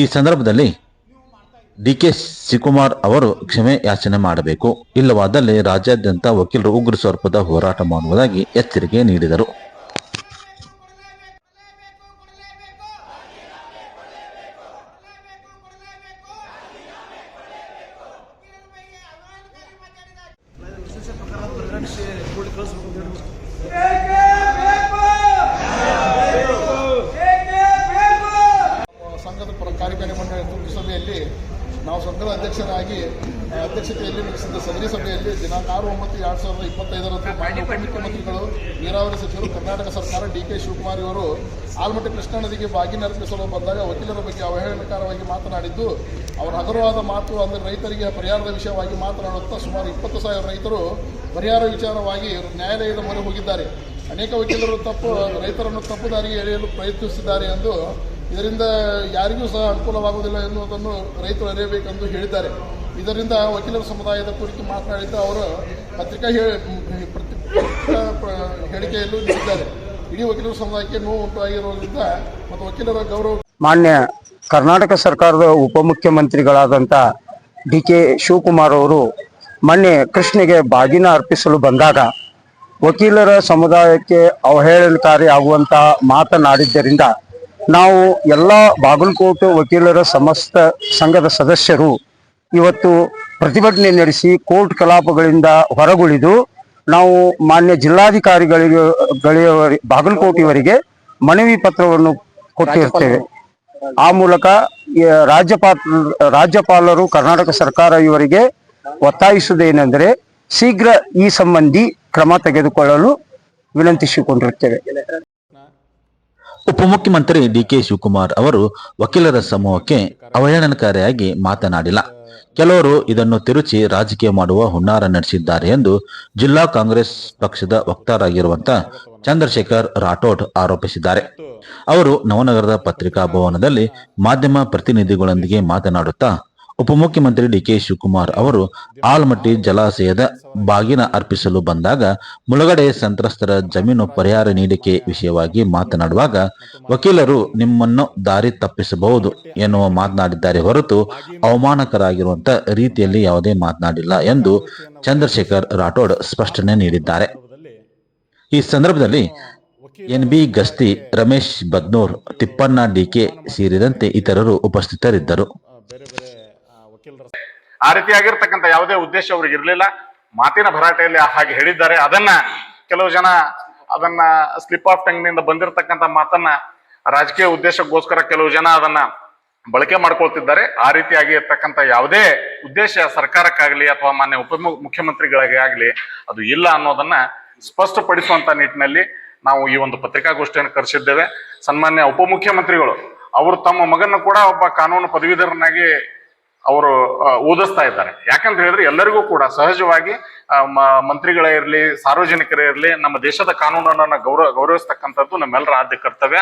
ಈ ಸಂದರ್ಭದಲ್ಲಿ ಡಿಕೆ ಶಿವಕುಮಾರ್ ಅವರು ಕ್ಷಮೆ ಯಾಚನೆ ಮಾಡಬೇಕು. ಇಲ್ಲವಾದಲ್ಲಿ ರಾಜ್ಯಾದ್ಯಂತ ವಕೀಲರು ಉಗ್ರ ಸ್ವರೂಪದ ಹೋರಾಟ ಮಾಡುವುದಾಗಿ ಎಚ್ಚರಿಕೆ ನೀಡಿದರು. ನಾವು ಸ್ವತಃ ಅಧ್ಯಕ್ಷರಾಗಿ ಅಧ್ಯಕ್ಷತೆಯಲ್ಲಿ ನಡೆಸಿದ ಸದರಿ ಸಭೆಯಲ್ಲಿ ದಿನಾಂಕ ಆರು, ಒಂಬತ್ತು, ಎರಡು ಸಾವಿರದ ಇಪ್ಪತ್ತೈದರಂದು ಮಾನ್ಯ ಉಪಮುಖ್ಯಮಂತ್ರಿಗಳು, ನೀರಾವರಿ ಸಚಿವರು, ಕರ್ನಾಟಕ ಸರ್ಕಾರ ಡಿ ಕೆ ಶಿವಕುಮಾರ್ ಇವರು ಆಲ್ಮಟ್ಟಿ ಕೃಷ್ಣಾ ನದಿಗೆ ಬಾಗಿನ ಅರ್ಪಿಸಲು ಬಂದಾಗ ವಕೀಲರ ಬಗ್ಗೆ ಅವಹೇಳನಕಾರವಾಗಿ ಮಾತನಾಡಿದ್ದು, ಅವರ ಹಗುರವಾದ ಮಾತು ಅಂದರೆ ರೈತರಿಗೆ ಪರಿಹಾರದ ವಿಷಯವಾಗಿ ಮಾತನಾಡುತ್ತಾ ಸುಮಾರು ಇಪ್ಪತ್ತು ಸಾವಿರ ರೈತರು ಪರಿಹಾರ ವಿಚಾರವಾಗಿ ನ್ಯಾಯಾಲಯದ ಮೊರೆ ಹೋಗಿದ್ದಾರೆ. ಅನೇಕ ವಕೀಲರು ತಪ್ಪು, ರೈತರನ್ನು ತಪ್ಪು ದಾರಿಗೆ ಎಳೆಯಲು ಪ್ರಯತ್ನಿಸಿದ್ದಾರೆ ಎಂದು ಇದರಿಂದ ಯಾರಿಗೂ ಸಹ ಅನುಕೂಲವಾಗುವುದಿಲ್ಲ ಎನ್ನುವುದನ್ನು ರೈತರು ಅರಿಯಬೇಕೆಂದು ಹೇಳಿದ್ದಾರೆ. ಇದರಿಂದ ವಕೀಲರ ಸಮುದಾಯದ ಕುರಿತು ಮಾತನಾಡಿದ ಅವರು, ಪತ್ರಿಕಾ ಹೇಳಿಕೆಯಲ್ಲೂ ನೀಡಿದ್ದಾರೆ. ಇಡೀ ವಕೀಲರ ಸಮುದಾಯಕ್ಕೆ ನೋವು ಉಂಟಾಗಿರುವುದರಿಂದ ಮತ್ತು ವಕೀಲರ ಗೌರವ ಮಾನ್ಯ ಕರ್ನಾಟಕ ಸರ್ಕಾರದ ಉಪಮುಖ್ಯಮಂತ್ರಿಗಳಾದಂಥ ಡಿ ಕೆ ಶಿವಕುಮಾರ್ ಅವರು ಮೊನ್ನೆ ಕೃಷ್ಣಗೆ ಬಾಗಿನ ಅರ್ಪಿಸಲು ಬಂದಾಗ ವಕೀಲರ ಸಮುದಾಯಕ್ಕೆ ಅವಹೇಳನಕಾರಿ ಆಗುವಂತಹ ಮಾತನಾಡಿದ್ದರಿಂದ ನಾವು ಎಲ್ಲ ಬಾಗಲಕೋಟೆ ವಕೀಲರ ಸಮಸ್ತ ಸಂಘದ ಸದಸ್ಯರು ಇವತ್ತು ಪ್ರತಿಭಟನೆ ನಡೆಸಿ ಕೋರ್ಟ್ ಕಲಾಪಗಳಿಂದ ಹೊರಗುಳಿದು ನಾವು ಮಾನ್ಯ ಜಿಲ್ಲಾಧಿಕಾರಿಗಳಿಗೆ ಬಾಗಲಕೋಟೆಯವರಿಗೆ ಮನವಿ ಪತ್ರವನ್ನು ಕೊಟ್ಟಿರ್ತೇವೆ. ಆ ಮೂಲಕ ರಾಜ್ಯಪಾಲ, ರಾಜ್ಯಪಾಲರು, ಕರ್ನಾಟಕ ಸರ್ಕಾರ ಇವರಿಗೆ ಒತ್ತಾಯಿಸುವುದೇನೆಂದರೆ ಶೀಘ್ರ ಈ ಸಂಬಂಧಿ ಕ್ರಮ ತೆಗೆದುಕೊಳ್ಳಲು ವಿನಂತಿಸಿಕೊಂಡಿರುತ್ತೇವೆ ಉಪಮುಖ್ಯಮಂತ್ರಿ ಡಿಕೆ ಶಿವಕುಮಾರ್ ಅವರು ವಕೀಲರ ಸಮೂಹಕ್ಕೆ ಅವಹೇಳನಕಾರಿಯಾಗಿ ಮಾತನಾಡಿಲ್ಲ. ಕೆಲವರು ಇದನ್ನು ತಿರುಚಿ ರಾಜಕೀಯ ಮಾಡುವ ಹುನ್ನಾರ ನಡೆಸಿದ್ದಾರೆ ಎಂದು ಜಿಲ್ಲಾ ಕಾಂಗ್ರೆಸ್ ಪಕ್ಷದ ವಕ್ತಾರಾಗಿರುವಂತಹ ಚಂದ್ರಶೇಖರ್ ರಾಠೋಡ್ ಆರೋಪಿಸಿದ್ದಾರೆ. ಅವರು ನವನಗರದ ಪತ್ರಿಕಾ ಭವನದಲ್ಲಿ ಮಾಧ್ಯಮ ಪ್ರತಿನಿಧಿಗಳೊಂದಿಗೆ ಮಾತನಾಡುತ್ತಾ ಉಪಮುಖ್ಯಮಂತ್ರಿ ಡಿಕೆ ಶಿವಕುಮಾರ್ ಅವರು ಆಲಮಟ್ಟಿ ಜಲಾಶಯದ ಬಾಗಿನ ಅರ್ಪಿಸಲು ಬಂದಾಗ ಮುಳುಗಡೆ ಸಂತ್ರಸ್ತರ ಜಮೀನು ಪರಿಹಾರ ನೀಡಿಕೆ ವಿಷಯವಾಗಿ ಮಾತನಾಡುವಾಗ, ವಕೀಲರು ನಿಮ್ಮನ್ನು ದಾರಿ ತಪ್ಪಿಸಬಹುದು ಎನ್ನುವ ಮಾತನಾಡಿದ್ದಾರೆ ಹೊರತು ಅವಮಾನಕರಾಗಿರುವಂತ ರೀತಿಯಲ್ಲಿ ಯಾವುದೇ ಮಾತನಾಡಿಲ್ಲ ಎಂದು ಚಂದ್ರಶೇಖರ್ ರಾಠೋಡ್ ಸ್ಪಷ್ಟನೆ ನೀಡಿದ್ದಾರೆ. ಈ ಸಂದರ್ಭದಲ್ಲಿ N B Gasti Ramesh Badnur Tippanna DK ಸೇರಿದಂತೆ ಇತರರು ಉಪಸ್ಥಿತರಿದ್ದರು. ಆ ರೀತಿಯಾಗಿರ್ತಕ್ಕಂಥ ಯಾವುದೇ ಉದ್ದೇಶ ಅವ್ರಿಗೆ ಇರಲಿಲ್ಲ. ಮಾತಿನ ಭರಾಟೆಯಲ್ಲಿ ಹಾಗೆ ಹೇಳಿದ್ದಾರೆ. ಅದನ್ನ ಕೆಲವು ಜನ ಅದನ್ನ ಸ್ಲಿಪ್ ಆಫ್ ಟಂಗ್ನಿಂದ ಬಂದಿರತಕ್ಕಂಥ ಮಾತನ್ನ ರಾಜಕೀಯ ಉದ್ದೇಶಕ್ಕೋಸ್ಕರ ಕೆಲವು ಜನ ಅದನ್ನ ಬಳಕೆ ಮಾಡ್ಕೊಳ್ತಿದ್ದಾರೆ. ಆ ರೀತಿಯಾಗಿ ಇರ್ತಕ್ಕಂಥ ಯಾವುದೇ ಉದ್ದೇಶ ಸರ್ಕಾರಕ್ಕಾಗ್ಲಿ ಅಥವಾ ಮಾನ್ಯ ಉಪ ಮುಖ್ಯಮಂತ್ರಿಗಳಿಗೆ ಆಗ್ಲಿ ಅದು ಇಲ್ಲ ಅನ್ನೋದನ್ನ ಸ್ಪಷ್ಟಪಡಿಸುವಂತ ನಿಟ್ಟಿನಲ್ಲಿ ನಾವು ಈ ಒಂದು ಪತ್ರಿಕಾಗೋಷ್ಠಿಯನ್ನು ಕರೆಸಿದ್ದೇವೆ. ಸನ್ಮಾನ್ಯ ಉಪಮುಖ್ಯಮಂತ್ರಿಗಳು ಅವರು ತಮ್ಮ ಮಗನ ಕೂಡ ಒಬ್ಬ ಕಾನೂನು ಪದವೀಧರನಾಗಿ ಅವರು ಓದಿಸ್ತಾ ಇದ್ದಾರೆ. ಯಾಕಂತ ಹೇಳಿದ್ರೆ ಎಲ್ಲರಿಗೂ ಕೂಡ ಸಹಜವಾಗಿ ಮಂತ್ರಿಗಳೇ ಇರಲಿ, ಸಾರ್ವಜನಿಕರೇ ಇರಲಿ, ನಮ್ಮ ದೇಶದ ಕಾನೂನನ್ನ ಗೌರವ ಗೌರವಿಸ್ತಕ್ಕಂಥದ್ದು ನಮ್ಮೆಲ್ಲರ ಆದ್ಯ ಕರ್ತವ್ಯ.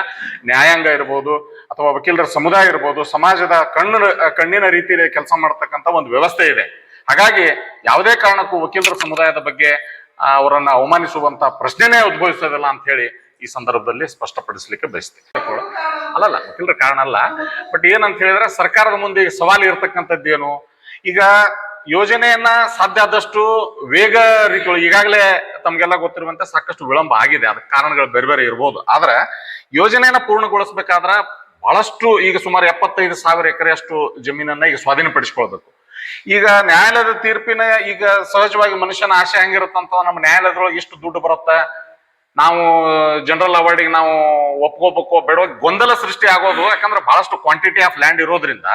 ನ್ಯಾಯಾಂಗ ಇರ್ಬೋದು, ಅಥವಾ ವಕೀಲರ ಸಮುದಾಯ ಇರ್ಬೋದು, ಸಮಾಜದ ಕಣ್ಣಿನ ಕಣ್ಣಿನ ರೀತಿಯಲ್ಲಿ ಕೆಲಸ ಮಾಡತಕ್ಕಂಥ ಒಂದು ವ್ಯವಸ್ಥೆ ಇದೆ. ಹಾಗಾಗಿ ಯಾವುದೇ ಕಾರಣಕ್ಕೂ ವಕೀಲರ ಸಮುದಾಯದ ಬಗ್ಗೆ ಅವರನ್ನು ಅವಮಾನಿಸುವಂತ ಪ್ರಶ್ನೆನೇ ಉದ್ಭವಿಸೋದಿಲ್ಲ ಅಂತ ಹೇಳಿ ಈ ಸಂದರ್ಭದಲ್ಲಿ ಸ್ಪಷ್ಟಪಡಿಸಲಿಕ್ಕೆ ಬಯಸ್ತೀನಿ. ಅಲ್ಲಲ್ಲ ವಕೀಲರ ಕಾರಣ ಅಲ್ಲ. ಬಟ್ ಏನಂತ ಹೇಳಿದ್ರೆ ಸರ್ಕಾರದ ಮುಂದೆ ಈಗ ಸವಾಲು ಇರತಕ್ಕಂಥದ್ದು ಏನು? ಈಗ ಯೋಜನೆಯನ್ನ ಸಾಧ್ಯ ಆದಷ್ಟು ವೇಗ ರೀತಿಯೊಳಗೆ ಈಗಾಗಲೇ ತಮ್ಗೆಲ್ಲ ಗೊತ್ತಿರುವಂತೆ ಸಾಕಷ್ಟು ವಿಳಂಬ ಆಗಿದೆ. ಅದಕ್ಕೆ ಕಾರಣಗಳು ಬೇರೆ ಬೇರೆ ಇರ್ಬೋದು. ಆದ್ರೆ ಯೋಜನೆಯನ್ನ ಪೂರ್ಣಗೊಳಿಸಬೇಕಾದ್ರ ಬಹಳಷ್ಟು ಈಗ ಸುಮಾರು ಎಪ್ಪತ್ತೈದು ಸಾವಿರ ಎಕರೆಯಷ್ಟು ಜಮೀನನ್ನ ಈಗ ಸ್ವಾಧೀನಪಡಿಸಿಕೊಳ್ಬೇಕು. ಈಗ ನ್ಯಾಯಾಲಯದ ತೀರ್ಪಿನ ಈಗ ಸಹಜವಾಗಿ ಮನುಷ್ಯನ ಆಶೆ ಹೆಂಗಿರುತ್ತಂತ ನಮ್ಮ ನ್ಯಾಯಾಲಯದೊಳಗೆ ಎಷ್ಟು ದುಡ್ಡು ಬರುತ್ತೆ. ನಾವು ಜನರಲ್ ಅವಾರ್ಡಿಗೆ ನಾವು ಒಪ್ಕೋಬೇಕು ಬೇಡ ಗೊಂದಲ ಸೃಷ್ಟಿ ಆಗೋದು, ಯಾಕಂದ್ರೆ ಬಹಳಷ್ಟು ಕ್ವಾಂಟಿಟಿ ಆಫ್ ಲ್ಯಾಂಡ್ ಇರೋದ್ರಿಂದ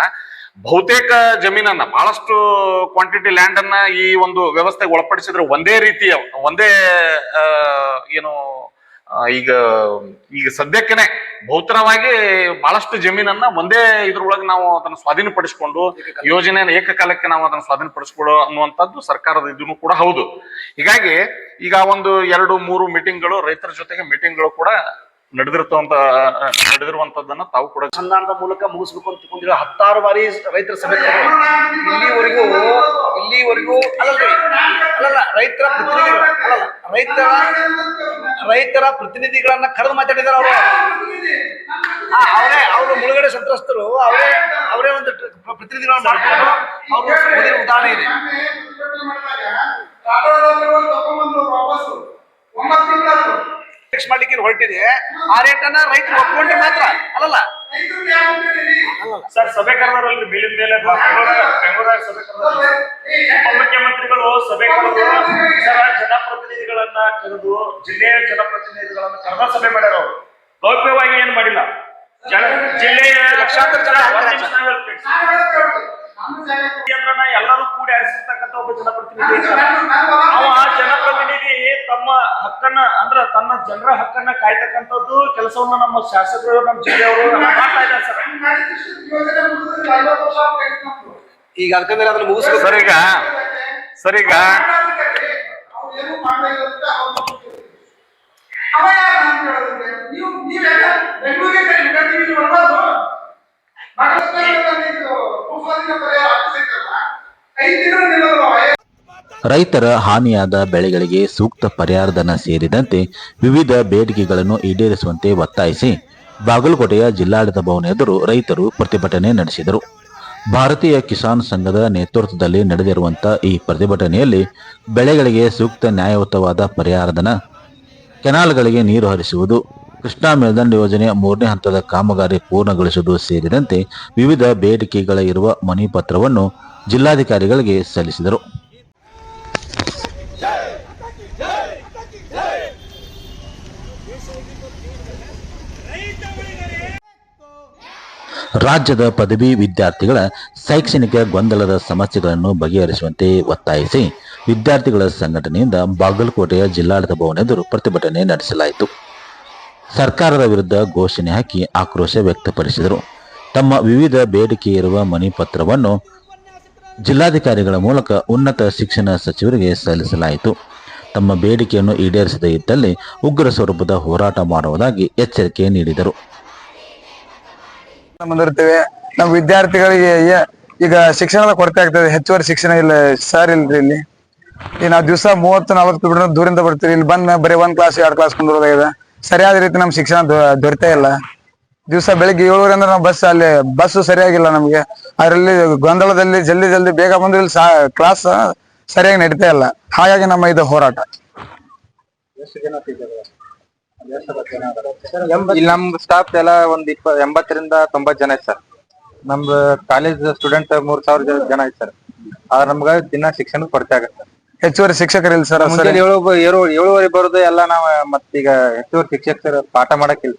ಬಹುತೇಕ ಜಮೀನನ್ನ, ಬಹಳಷ್ಟು ಕ್ವಾಂಟಿಟಿ ಲ್ಯಾಂಡ್ ಅನ್ನ ಈ ಒಂದು ವ್ಯವಸ್ಥೆಗೆ ಒಳಪಡಿಸಿದ್ರೆ ಒಂದೇ ರೀತಿಯ, ಒಂದೇ ಏನು ಈಗ ಈಗ ಸದ್ಯಕ್ಕೇನೆ ಭೌತರವಾಗಿ ಬಹಳಷ್ಟು ಜಮೀನನ್ನ ಒಂದೇ ಇದ್ರೊಳಗೆ ನಾವು ಅದನ್ನ ಸ್ವಾಧೀನಪಡಿಸಿಕೊಂಡು ಯೋಜನೆಯನ್ನು ಏಕಕಾಲಕ್ಕೆ ನಾವು ಅದನ್ನ ಸ್ವಾಧೀನಪಡಿಸ್ಕೊಳ್ಳೋ ಅನ್ನುವಂಥದ್ದು ಸರ್ಕಾರದ ಇದನ್ನು ಕೂಡ ಹೌದು. ಹೀಗಾಗಿ ಈಗ ಒಂದು ಎರಡು ಮೂರು ಮೀಟಿಂಗ್ಗಳು ರೈತರ ಜೊತೆಗೆ ಮೀಟಿಂಗ್ಗಳು ಕೂಡ ನಡೆದಿರ್ತವಂತ ನಡೆದಿರುವಂತದ್ದನ್ನ ತಾವು ಕೂಡ ಸಂಧಾನದ ಮೂಲಕ ಮುಗಿಸ್ಬೇಕು ಅಂತ ತಿಳ್ಕೊಂಡಿರೋ ಹತ್ತಾರು ಬಾರಿ ರೈತರ ಸಭೆ ಇಲ್ಲಿವರೆಗೂ ಇಲ್ಲಿವರೆಗೂ ಅಲ್ಲಲ್ಲ ಅಲ್ಲಲ್ಲ ರೈತರ ಪ್ರತಿನಿಧಿಗಳು ಅಲ್ಲಲ್ಲ ರೈತರ ರೈತರ ಪ್ರತಿನಿಧಿಗಳನ್ನ ಕರೆದು ಮಾತಾಡಿದಾರೆ ಅವರು. ಅವರೇ ಅವರು ಮುಳುಗಡೆ ಸಂತ್ರಸ್ತರು ಅವರೇ ಅವರೇ ಒಂದು ಪ್ರತಿನಿಧಿಗಳನ್ನ ಮಾಡ್ಕೊಂಡು ಅವರು ಉದಾಹರಣೆ ಇದೆ. ಫಿಕ್ಸ್ ಮಾಡ್ಲಿಕ್ಕೆ ಹೊರಟಿದೆ. ಆ ರೇಟನ್ನ ರೈತರು ಒಪ್ಕೊಂಡ್ರೆ ಮಾತ್ರ. ಅಲ್ಲಲ್ಲ? ಸರ್ ಸಭೆ ಕರೆದವರಲ್ಲಿ ಮೇಲಿನ ಮೇಲೆ ಬೆಂಗಳೂರಾಗ ಸಭೆ ಮುಖ್ಯಮಂತ್ರಿಗಳು ಸಭೆ ಕರೆದು ಸರ್ ಜನಪ್ರತಿನಿಧಿಗಳನ್ನ ಕರೆದು ಜಿಲ್ಲೆಯ ಜನಪ್ರತಿನಿಧಿಗಳನ್ನ ಕರೆದ ಸಭೆ ಮಾಡ್ಯಾರ ಅವರು. ಗೌಪ್ಯವಾಗಿ ಏನು ಮಾಡಿಲ್ಲ. ಜನ ಜಿಲ್ಲೆಯ ಲಕ್ಷಾಂತರ ಜನ ನಾವ್ ಎಲ್ಲರೂ ಕೂಡಿ ಆರಿಸಿರ್ತಕ್ಕಂಥ ಒಬ್ಬ ಜನಪ್ರತಿನಿಧಿ. ಅವ ಆ ಜನಪ್ರತಿನಿಧಿ ತಮ್ಮ ಹಕ್ಕನ್ನ ಅಂದ್ರ ತನ್ನ ಜನರ ಹಕ್ಕನ್ನ ಕಾಯ್ತಕ್ಕಂಥದ್ದು ಕೆಲಸವನ್ನ ನಮ್ಮ ಶಾಸಕರು ನಮ್ಮ ಜಿಲ್ಲೆಯವರು ಮಾಡ್ತಾ ಇದ್ದಾರೆ ಸರ್. ಈಗ ಅದಕ್ಕಂದ್ರೆ ಅದನ್ನ ಮುಗಿಸ್ಬೇಕು ಸರ್ ಈಗ ಸರ್ ಈಗ ರೈತರ ಹಾನಿಯಾದ ಬೆಳೆಗಳಿಗೆ ಸೂಕ್ತ ಪರಿಹಾರಧನ ಸೇರಿದಂತೆ ವಿವಿಧ ಬೇಡಿಕೆಗಳನ್ನು ಈಡೇರಿಸುವಂತೆ ಒತ್ತಾಯಿಸಿ ಬಾಗಲಕೋಟೆಯ ಜಿಲ್ಲಾಡಳಿತ ಭವನ ಎದುರು ರೈತರು ಪ್ರತಿಭಟನೆ ನಡೆಸಿದರು. ಭಾರತೀಯ ಕಿಸಾನ್ ಸಂಘದ ನೇತೃತ್ವದಲ್ಲಿ ನಡೆದಿರುವಂತಹ ಈ ಪ್ರತಿಭಟನೆಯಲ್ಲಿ ಬೆಳೆಗಳಿಗೆ ಸೂಕ್ತ ನ್ಯಾಯಯುತವಾದ ಪರಿಹಾರಧನ, ಕೆನಾಲ್ಗಳಿಗೆ ನೀರು ಹರಿಸುವುದು ಕೃಷ್ಣಾ ಮೇಲ್ದಂಡ ಯೋಜನೆ ಮೂರನೇ ಹಂತದ ಕಾಮಗಾರಿ ಪೂರ್ಣಗೊಳಿಸುವುದು ಸೇರಿದಂತೆ ವಿವಿಧ ಬೇಡಿಕೆಗಳ ಇರುವ ಮನಿ ಪತ್ರವನ್ನು ಜಿಲ್ಲಾಧಿಕಾರಿಗಳಿಗೆ ಸಲ್ಲಿಸಿದರು. ರಾಜ್ಯದ ಪದವಿ ವಿದ್ಯಾರ್ಥಿಗಳ ಶೈಕ್ಷಣಿಕ ಗೊಂದಲದ ಸಮಸ್ಯೆಗಳನ್ನು ಬಗೆಹರಿಸುವಂತೆ ಒತ್ತಾಯಿಸಿ ವಿದ್ಯಾರ್ಥಿಗಳ ಸಂಘಟನೆಯಿಂದ ಬಾಗಲಕೋಟೆಯ ಜಿಲ್ಲಾಡಳಿತ ಭವನ ಎದುರು ಪ್ರತಿಭಟನೆ ನಡೆಸಲಾಯಿತು. ಸರ್ಕಾರದ ವಿರುದ್ಧ ಘೋಷಣೆ ಹಾಕಿ ಆಕ್ರೋಶ ವ್ಯಕ್ತಪಡಿಸಿದರು. ತಮ್ಮ ವಿವಿಧ ಬೇಡಿಕೆ ಇರುವ ಮನವಿ ಪತ್ರವನ್ನು ಜಿಲ್ಲಾಧಿಕಾರಿಗಳ ಮೂಲಕ ಉನ್ನತ ಶಿಕ್ಷಣ ಸಚಿವರಿಗೆ ಸಲ್ಲಿಸಲಾಯಿತು. ತಮ್ಮ ಬೇಡಿಕೆಯನ್ನು ಈಡೇರಿಸದ ಇದ್ದಲ್ಲಿ ಉಗ್ರ ಸ್ವರೂಪದ ಹೋರಾಟ ಮಾಡುವುದಾಗಿ ಎಚ್ಚರಿಕೆ ನೀಡಿದರು. ನಮ್ಮ ವಿದ್ಯಾರ್ಥಿಗಳಿಗೆ ಈಗ ಶಿಕ್ಷಣದ ಕೊರತೆ ಆಗ್ತದೆ. ಹೆಚ್ಚುವರಿ ಶಿಕ್ಷಣ ಇಲ್ಲ ಸರ್ ಇಲ್ರಿ ಇಲ್ಲಿ. ಈಗ ನಾವು ದಿವಸ ಮೂವತ್ತು, ನಲವತ್ತು ಕಿಲೋಮೀಟರ್ ದೂರಿಂದ ಬರ್ತೀವಿ. ಇಲ್ಲಿ ಬಂದ್ ಬರೀ ಒಂದ್ ಕ್ಲಾಸ್ ಎರಡು ಕ್ಲಾಸ್ ಕುಂದಿರೋದಾಗಿದೆ. ಸರಿಯಾದ ರೀತಿ ನಮ್ ಶಿಕ್ಷಣ ದೊರಿತಾ ಇಲ್ಲ. ದಿವಸ ಬೆಳಿಗ್ಗೆ ಏಳುವರೆ ಅಂದ್ರೆ ನಾವು ಬಸ್ ಅಲ್ಲಿ ಬಸ್ ಸರಿಯಾಗಿಲ್ಲ ನಮ್ಗೆ. ಅದರಲ್ಲಿ ಗೊಂದಲದಲ್ಲಿ ಜಲ್ದಿ ಜಲ್ದಿ ಬೇಗ ಬಂದ್ರೆ ಕ್ಲಾಸ್ ಸರಿಯಾಗಿ ನಡೀತಾ ಇಲ್ಲ. ಹಾಗಾಗಿ ನಮ್ಮ ಇದು ಹೋರಾಟ. ಇಲ್ಲಿ ನಮ್ ಸ್ಟಾಫ್ ಎಲ್ಲ ಒಂದ್ ಇಪ್ಪ ಎಂಬತ್ತರಿಂದ ತೊಂಬತ್ ಜನ ಐತ್ ಸರ್. ನಮ್ದು ಕಾಲೇಜ್ ಸ್ಟೂಡೆಂಟ್ ಮೂರ್ ಸಾವಿರ ಜನ- ಜನ ಐತ್ ಸರ್. ಆದ್ರೆ ನಮ್ಗ ದಿನ ಶಿಕ್ಷಣ ಕೊರತೆ ಆಗತ್ತೆ. ಹೆಚ್ಚುವರಿ ಶಿಕ್ಷಕರಿಲ್ಲ ಸರ್ ಮುಂಜಾನೆ ಏಳು ಏಳು ಏಳುವರೆ ಬರೋದು ಎಲ್ಲ ನಾವ್ ಮತ್ತೀಗ ಹೆಚ್ಚುವರಿ ಶಿಕ್ಷಕರು ಪಾಠ ಮಾಡಕ್ಕಿಲ್ಲ.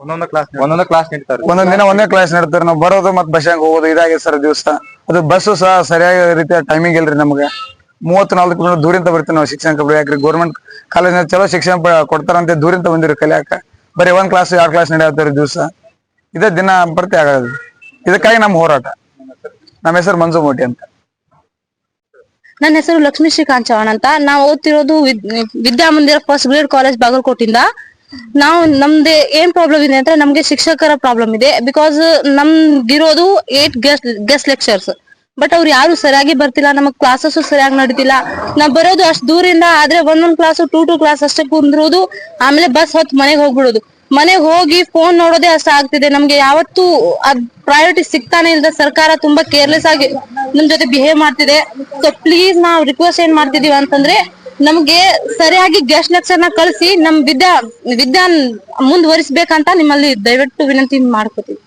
ಒಂದೊಂದು ಕ್ಲಾಸ್ ಒಂದೊಂದು ಕ್ಲಾಸ್ ನೀಡ್ತಾರೆ. ಒಂದೊಂದ್ ದಿನ ಒಂದೇ ಕ್ಲಾಸ್ ನೀಡ್ತಾರೆ. ನಾವು ಬರೋದು ಮತ್ತೆ ಬಸ್ ಹೋಗೋದು ಇದಾಗಿದೆ ಸರ್ ದಿವಸ. ಅದು ಬಸ್ಸು ಸಹ ಸರಿಯಾದ ರೀತಿಯ ಟೈಮಿಂಗ್ ಇಲ್ರಿ ನಮ್ಗೆ. ಮೂವತ್ ನಾಲ್ಕು ಕಿಲೋಮೀಟರ್ ದೂರಿಂದ ಬರ್ತೀವಿ ನಾವು ಶಿಕ್ಷಣ ಕಬ್ಬಡಿ ಯಾಕ್ರಿ ಗೌರ್ಮೆಂಟ್ ಕಾಲೇಜ್ ಚಲೋ ಶಿಕ್ಷಣ ಕೊಡ್ತಾರಂತ ಕೊಡ್ತಾರಂತೆ ದೂರಿಂದ ಬಂದಿರಿ ಕಲಿಯಾಕ. ಬರೀ ಒಂದ್ ಕ್ಲಾಸ್ ಎರಡು ಕ್ಲಾಸ್ ನಡೆಯತ್ತಾರೆ ದಿವಸ. ಇದೇ ದಿನ ಬರ್ತಿ ಆಗೋದು. ಇದಕ್ಕಾಗಿ ನಮ್ಮ ಹೋರಾಟ. ನಮ್ಮ ಹೆಸರು ಮಂಜು ಮೋಟಿ ಅಂತ. ನನ್ನ ಹೆಸರು ಲಕ್ಷ್ಮೀ ಶ್ರೀಕಾಂತ್ ಚವಾಣ್ ಅಂತ. ನಾವು ಓದ್ತಿರೋದು ವಿದ್- ವಿದ್ಯಾಮಂದಿರ ಫಸ್ಟ್ ಗ್ರೇಡ್ ಕಾಲೇಜ್ ಬಾಗಲಕೋಟಿಂದ ನಾವು ನಮ್ದು ಏನ್ ಪ್ರಾಬ್ಲಮ್ ಇದೆ ಅಂದ್ರೆ ನಮ್ಗೆ ಶಿಕ್ಷಕರ ಪ್ರಾಬ್ಲಮ್ ಇದೆ because ನಮ್ದಿರೋದು eight guest guest lecturers but ಅವ್ರು ಯಾರು ಸರಿಯಾಗಿ ಬರ್ತಿಲ್ಲ, ನಮಗ್ ಕ್ಲಾಸಸ್ ಸರಿಯಾಗಿ ನಡೀತಿಲ್ಲ. ನಾವ್ ಬರೋದು ಅಷ್ಟ್ ದೂರಿಂದ ಆದ್ರೆ ಒಂದೊಂದ್ ಕ್ಲಾಸ್ ಟೂ ಟೂ ಕ್ಲಾಸ್ ಅಷ್ಟೇ ಕುಂದಿರೋದು. ಆಮೇಲೆ ಬಸ್ ಹೊತ್ತು ಮನೆಗೆ ಹೋಗ್ಬಿಡೋದು. ಮನೆಗೆ ಹೋಗಿ ಫೋನ್ ನೋಡೋದೇ ಅಷ್ಟ ಆಗ್ತಿದೆ. ನಮ್ಗೆ ಯಾವತ್ತೂ ಅದ್ ಪ್ರಯಾರಿಟಿ ಸಿಗ್ತಾನೆ ಇಲ್ದ ಸರ್ಕಾರ ತುಂಬಾ ಕೇರ್ಲೆಸ್ ಆಗಿ ನಮ್ ಜೊತೆ ಬಿಹೇವ್ ಮಾಡ್ತಿದೆ. ಸೊ ಪ್ಲೀಸ್ ನಾವ್ ರಿಕ್ವೆಸ್ಟ್ ಏನ್ ಮಾಡ್ತಿದೀವಿ ಅಂತಂದ್ರೆ ನಮ್ಗೆ ಸರಿಯಾಗಿ ಗೆಸ್ಟ್ನ ಕಳಿಸಿ ನಮ್ ವಿದ್ಯಾ ವಿದ್ಯಾ ಮುಂದುವರಿಸ್ಬೇಕಂತ ನಿಮ್ಮಲ್ಲಿ ದಯವಿಟ್ಟು ವಿನಂತಿ ಮಾಡ್ಕೋತೀವಿ